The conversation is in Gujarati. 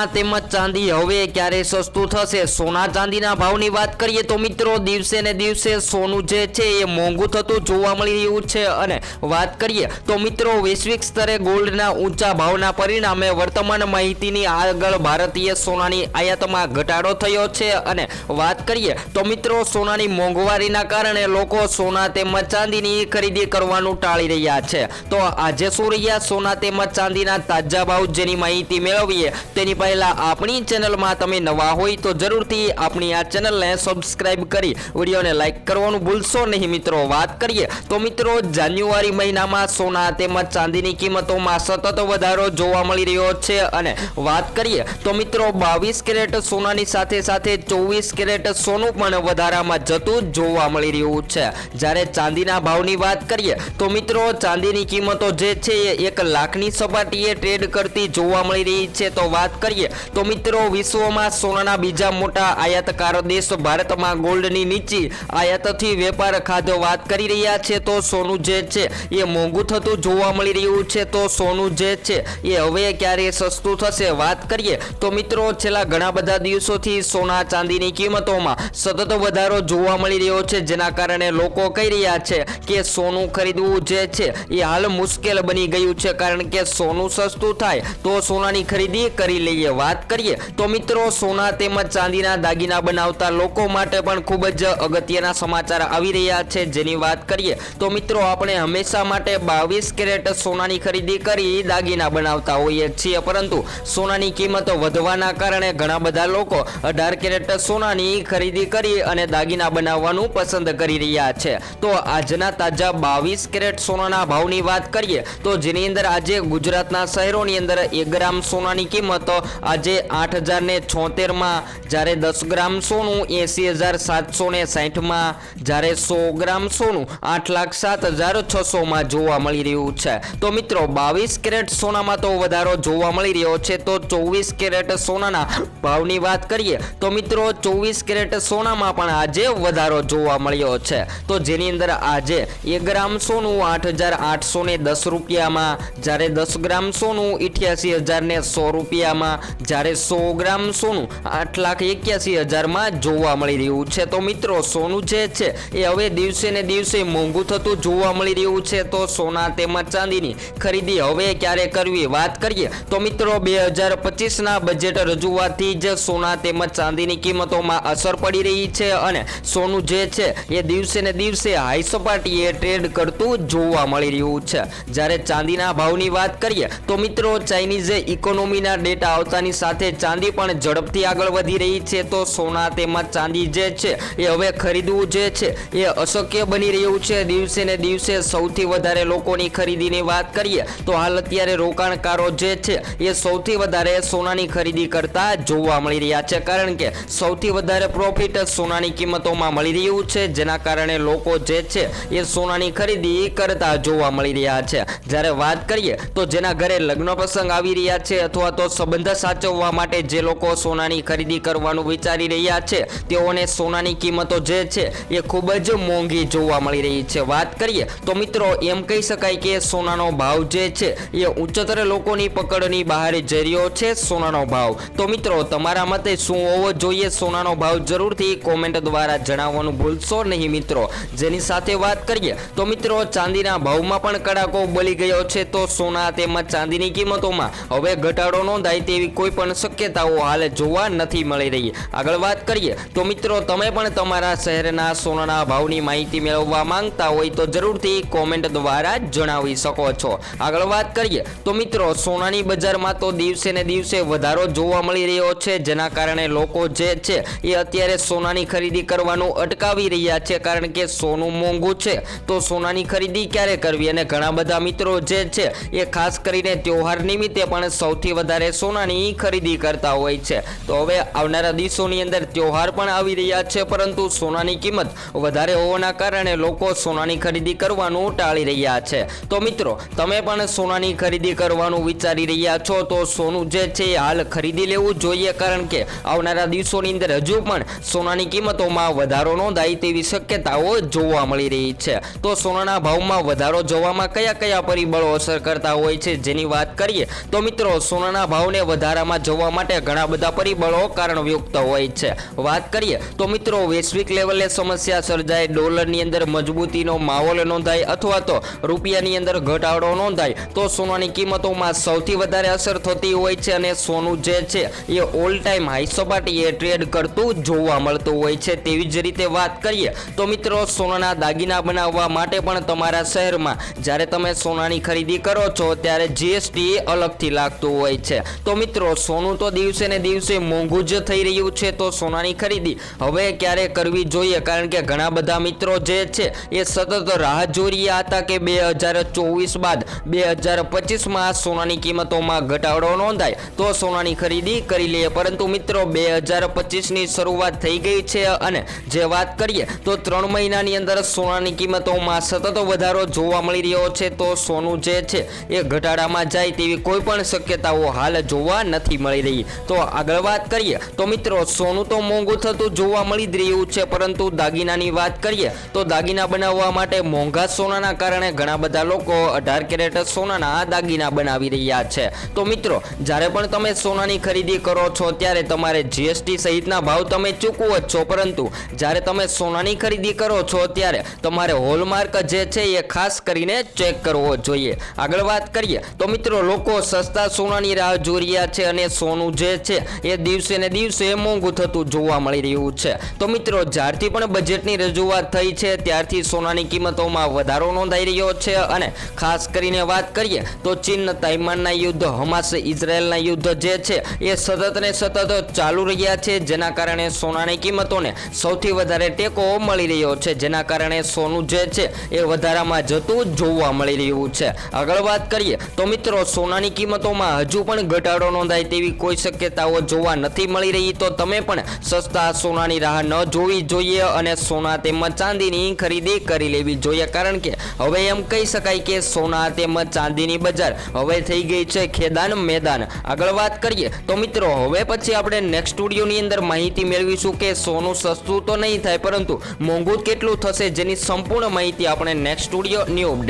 સોના તેમજ ચાંદી. હવે ક્યારે સસ્તું થશે? સોના ચાંદીના ભાવની વાત કરીએ તો મિત્રો, દિવસે ને દિવસે સોનું જે છે એ મોંઘું થતું જોવા મળી રહ્યું છે. અને વાત કરીએ તો મિત્રો, વૈશ્વિક સ્તરે ગોલ્ડના ઊંચા ભાવના પરિણામે વર્તમાન માહિતીની આગળ ભારતીય સોનાની આયાતમાં ઘટાડો થયો છે. અને વાત કરીએ તો મિત્રો, સોનાની મોંઘવારીના કારણે લોકો સોના તેમજ ચાંદીની ખરીદી કરવાનું ટાળી રહ્યા છે. તો આજે શું રહ્યા? સોના તેમજ ચાંદીના તાજા ભાવ જેની માહિતી મેળવીએ, તેની પહેલા આપણી ચેનલમાં તમે નવા હોય તો જરૂરથી આપણી આ ચેનલને સબસ્ક્રાઇબ કરી વિડીયોને લાઇક કરવાનું ભૂલશો નહીં. મિત્રો, વાત કરીએ તો મિત્રો, જાન્યુઆરી મહિનામાં સોના તેમજ ચાંદીની કિંમતોમાં સતત વધારો જોવા મળી રહ્યો છે અને વાત કરીએ તો મિત્રો, બાવીસ કેરેટ સોનાની સાથે સાથે ચોવીસ કેરેટ સોનું પણ વધારામાં જતું જોવા મળી રહ્યું છે. જ્યારે ચાંદીના ભાવની વાત કરીએ તો મિત્રો, ચાંદીની કિંમતો જે છે એ એક લાખની સપાટીએ ટ્રેડ કરતી જોવા મળી રહી છે. તો વાત કરીએ તો મિત્રો, વિશ્વમાં સોનાના બીજા મોટા આયાતકાર દેશ ભારતમાં ગોલ્ડની નીચી આયાતથી વેપાર ખાધો વાત કરી રહ્યા છે, તો સોનું જે છે એ મોંઘું થતું જોવા મળી રહ્યું છે, તો સોનું જે છે એ હવે ક્યારે સસ્તું થશે વાત કરીએ. તો મિત્રો, છેલ્લા ઘણા બધા દિવસોથી સોના ચાંદીની કિંમતોમાં સતત વધારો જોવા મળી રહ્યો છે, જેના કારણે લોકો કહી રહ્યા છે કે સોનું ખરીદવું જે છે એ હાલ મુશ્કેલ બની ગયું છે, કારણ કે સોનું સસ્તું થાય તો સોનાની ખરીદી કરી લઈએ. વાત કરીએ, તો મિત્રો, સોના તેમજ ચાંદીના દાગીના બનાવતા લોકો માટે પણ ખૂબ જ અગત્યના સમાચાર આવી રહ્યા છે જેની વાત કરીએ, તો મિત્રો, આપણે હંમેશા માટે બાવીસ કેરેટ સોનાની ખરીદી કરી દાગીના બનાવતા હોઈએ છીએ, પરંતુ સોનાની કિંમતો વધવાના કારણે ઘણા બધા લોકો અઢાર કેરેટ સોનાની ખરીદી કરી અને દાગીના બનાવવાનું પસંદ કરી રહ્યા છે. તો આજના તાજા બાવીસ કેરેટ સોનાના ભાવની વાત કરીએ, તો જેની અંદર આજે ગુજરાતના શહેરોની અંદર એક ગ્રામ સોનાની કિંમત આજે આઠ હજાર ને છોતેરમાં જ્યારે દસ ગ્રામ સોનું એસી હજાર સાતસો ને સાઠમાં જ્યારે સો ગ્રામ સોનું, આઠ લાખ સાત હજાર છસોમાં જોવા મળી રહ્યું છે. તો મિત્રો, બાવીસ કેરેટ સોનામાં તો વધારો જોવા મળી રહ્યો છે. તો ચોવીસ કેરેટ સોનાના ભાવની વાત કરીએ, તો મિત્રો, ચોવીસ કેરેટ સોનામાં પણ આજે વધારો જોવા મળ્યો છે. તો જેની અંદર આજે એક ગ્રામ સોનું આઠ હજાર આઠસો દસ રૂપિયામાં, જ્યારે દસ ગ્રામ સોનું ઇઠ્યાસી હજાર સો રૂપિયામાં જ્યારે સો ગ્રામ સોનું આઠ લાખ એક્યાસી હજારમાં જોવા મળી રહ્યું છે. તો મિત્રો, સોનું જે છે એ હવે દિવસે ને દિવસે મોંઘું થતું જોવા મળી રહ્યું છે. તો સોના તેમજ ચાંદીની ખરીદી હવે ક્યારે કરવી વાત કરીએ. તો મિત્રો, બે હજાર પચીસના બજેટ રજૂઆતથી જ સોના તેમજ ચાંદીની કિંમતોમાં અસર પડી રહી છે અને સોનું જે છે એ દિવસે ને દિવસે હાઈ સપાટીએ ટ્રેડ કરતું જોવા મળી રહ્યું છે. જ્યારે ચાંદીના ભાવની વાત કરીએ, તો મિત્રો ચાઇનીઝ ઇકોનોમીના ડેટા આવતાની સાથે ચાંદી પણ ઝડપથી આગળ વધી રહી છે, તો સોના તેમજ ચાંદી જે છે, એ હવે ખરીદવું જે છે, એ અશક્ય બની રહ્યું છે. દિવસે ને દિવસે સૌથી વધારે લોકોની ખરીદીની વાત કરીએ, તો હાલ અત્યારે રોકાણકારો જે છે, એ સૌથી વધારે સોનાની ખરીદી કરતા જોવા મળી રહ્યા છે, કારણ કે સૌથી વધારે પ્રોફિટ સોનાની કિંમતોમાં મળી રહ્યું છે, જેના કારણે લોકો જે છે, એ સોનાની ખરીદી કરતા જોવા મળી રહ્યા છે. જ્યારે વાત કરીએ, તો જેના ઘરે લગ્ન પ્રસંગ આવી રહ્યા છે, અથવા તો સંબંધ સાચવવા માટે જે લોકો સોનાની ખરીદી કરવાનું વિચારી રહ્યા છે, તેઓને સોનાની કિંમતો જે છે એ ખૂબ જ મોંઘી જોવા મળી રહી છે. વાત કરીએ તો મિત્રો એમ કહી શકાય કે સોનાનો ભાવ જે છે એ ઉચ્ચતર લોકોની પકડની બહાર જઈ રહ્યો છે સોનાનો ભાવ. તો મિત્રો તમારા મતે શું હોવો જોઈએ? સોનાનો ભાવ જરૂરથી કોમેન્ટ દ્વારા જણાવવાનું ભૂલશો નહીં મિત્રો. જેની સાથે વાત કરીએ તો મિત્રો ચાંદીના ભાવમાં પણ કડાકો બોલી ગયો છે, તો સોના તેમજ ચાંદીની કિંમતોમાં હવે ઘટાડો નોંધાય તેવી કોઈ પણ શક્યતાઓ હાલ જોવા નથી મળી રહી. આગળ વાત કરીએ, તો મિત્રો, તમે પણ તમારા શહેરના સોનાના ભાવની માહિતી મેળવવા માંગતા હોય તો જરૂરથી કોમેન્ટ દ્વારા જણાવી શકો છો. આગળ વાત કરીએ, તો મિત્રો, સોનાની બજારમાં તો દિવસે ને દિવસે વધારો જોવા મળી રહ્યો છે. જેના કારણે લોકો જે છે એ અત્યારે સોનાની ખરીદી કરવાનું અટકાવી રહ્યા છે. કારણ કે સોનું મોંઘું છે. તો સોનાની ખરીદી ક્યારે કરવી? અને ઘણા બધા મિત્રો જે છે એ ખાસ કરીને તહેવાર નિમિત્તે પણ સૌથી વધારે સોનાની ખરીદી કરતા હોય છે. તો હવે આવનારા દિવસોની અંદર તહેવાર પણ આવી રહ્યા છે, પરંતુ સોનાની કિંમત વધારે હોવાના કારણે લોકો સોનાની ખરીદી કરવાનું ટાળી રહ્યા છે. તો મિત્રો, તમે પણ સોનાની ખરીદી કરવાનું વિચારી રહ્યા છો, તો સોનું જે છે હાલ ખરીદી લેવું જોઈએ, કારણ કે આવનારા દિવસોની અંદર હજુ પણ સોનાની કિંમતોમાં વધારો નોંધાય તેવી શક્યતાઓ જોવા મળી રહી છે. તો સોનાના ભાવમાં વધારો જોવામાં કયા કયા પરિબળો અસર કરતા હોય છે, જેની વાત કરીએ, તો મિત્રો, સોનાના ભાવને વધારે વધારામાં જોવા માટે ઘણા બધા પરિબળો કારણયુક્ત હોય છે. વાત કરીએ તો મિત્રો, વૈશ્વિક લેવલે સમસ્યા સર્જાય, ડોલરની અંદર મજબૂતીનો માહોલ નોંધાય અથવા તો રૂપિયાની અંદર ઘટાડો નોંધાય, તો સોનાની કિંમતોમાં સૌથી વધારે અસર થતી હોય છે અને સોનું જે છે, એ ઓલ ટાઈમ હાઈ એ ટ્રેડ કરતું જોવા મળતું હોય છે. તેવી જ રીતે વાત કરીએ તો મિત્રો, સોનાના દાગીના બનાવવા માટે પણ તમારા શહેરમાં જ્યારે તમે સોનાની ખરીદી કરો છો, ત્યારે જીએસટી અલગથી લાગતું હોય છે. તો મિત્રો સોનું તો દિવસે ને દિવસે મોંઘું જ થઈ રહ્યું છે તો સોનાની ખરીદી હવે ક્યારે કરવી જોઈએ? કારણ કે ઘણા બધા મિત્રો જે છે, એ સતત રાહ જોઈ રહ્યા હતા કે બે હજાર ચોવીસ બાદ બે હજાર પચીસમાં સોનાની કિંમતોમાં ઘટાડો નોંધાય તો સોનાની ખરીદી કરી લઈએ. પરંતુ મિત્રો, બે હજાર પચીસની શરૂઆત થઈ ગઈ છે અને જે વાત કરીએ, તો ત્રણ મહિનાની અંદર સોનાની કિંમતોમાં સતત વધારો જોવા મળી રહ્યો છે. તો સોનું જે છે, એ ઘટાડામાં જાય તેવી કોઈ પણ શક્યતાઓ હાલ જોવા નથી મળી રહી. તો આગળ વાત કરીએ. તો મિત્રો, સોનું તો મોંઘું થતું જોવા મળી જ રહ્યું છે, પરંતુ દાગીનાની વાત કરીએ, તો દાગીના બનાવવા માટે મોંઘા સોનાના કારણે ઘણા બધા લોકો અઢાર કેરેટ સોનાના દાગીના બનાવી રહ્યા છે. તો મિત્રો, જ્યારે પણ તમે સોનાની ખરીદી કરો છો, ત્યારે તમારે જીએસટી સહિતના ભાવ તમે ચૂકવો જ છો, પરંતુ જ્યારે તમે સોનાની ખરીદી કરો છો, ત્યારે તમારે હોલમાર્ક જે છે એ ખાસ કરીને ચેક કરવો જોઈએ. આગળ વાત કરીએ. તો મિત્રો, લોકો સસ્તા સોનાની રાહ જોઈ રહ્યા છે અને સોનું જે છે એ દિવસે ને દિવસે મોંઘું થતું જોવા મળી રહ્યું છે. તો મિત્રો, જ્યારથી પણ બજેટની રજૂઆત થઈ છે, ત્યારથી સોનાની કિંમતોમાં વધારો નોંધાઈ રહ્યો છે અને ખાસ કરીને વાત કરીએ તો ચીન તાઇમાનના યુદ્ધ, હમાસ, ઇઝરાયલના યુદ્ધ જે છે એ સતત ને સતત ચાલુ રહ્યા છે. જેના કારણે સોનાની કિંમતોને સૌથી વધારે ટેકો મળી રહ્યો છે. જેના કારણે સોનું જે છે એ વધારામાં જતું જોવા મળી રહ્યું છે. આગળ વાત કરીએ તો મિત્રો, સોનાની કિંમતોમાં હજુ પણ ઘટાડો નોંધાય તેવી કોઈ શક્યતાઓ જોવા નથી મળી રહી, તો તમે પણ સસ્તા સોનાની રાહ ન જોવી જોઈએ અને સોના તેમજ ચાંદીની ખરીદી કરી લેવી જોઈએ. કારણ કે હવે એમ કહી શકાય કે સોના તેમજ ચાંદીની બજાર હવે થઈ ગઈ છે ખેદાન મેદાન. આગળ વાત કરીએ તો મિત્રો, હવે પછી આપણે નેક્સ્ટ સ્ટુડિયોની અંદર માહિતી મેળવીશું કે સોનું સસ્તું તો નહીં થાય, પરંતુ મોંઘું કેટલું થશે, જેની સંપૂર્ણ માહિતી આપણે નેક્સ્ટ સ્ટુડિયો ન્યૂ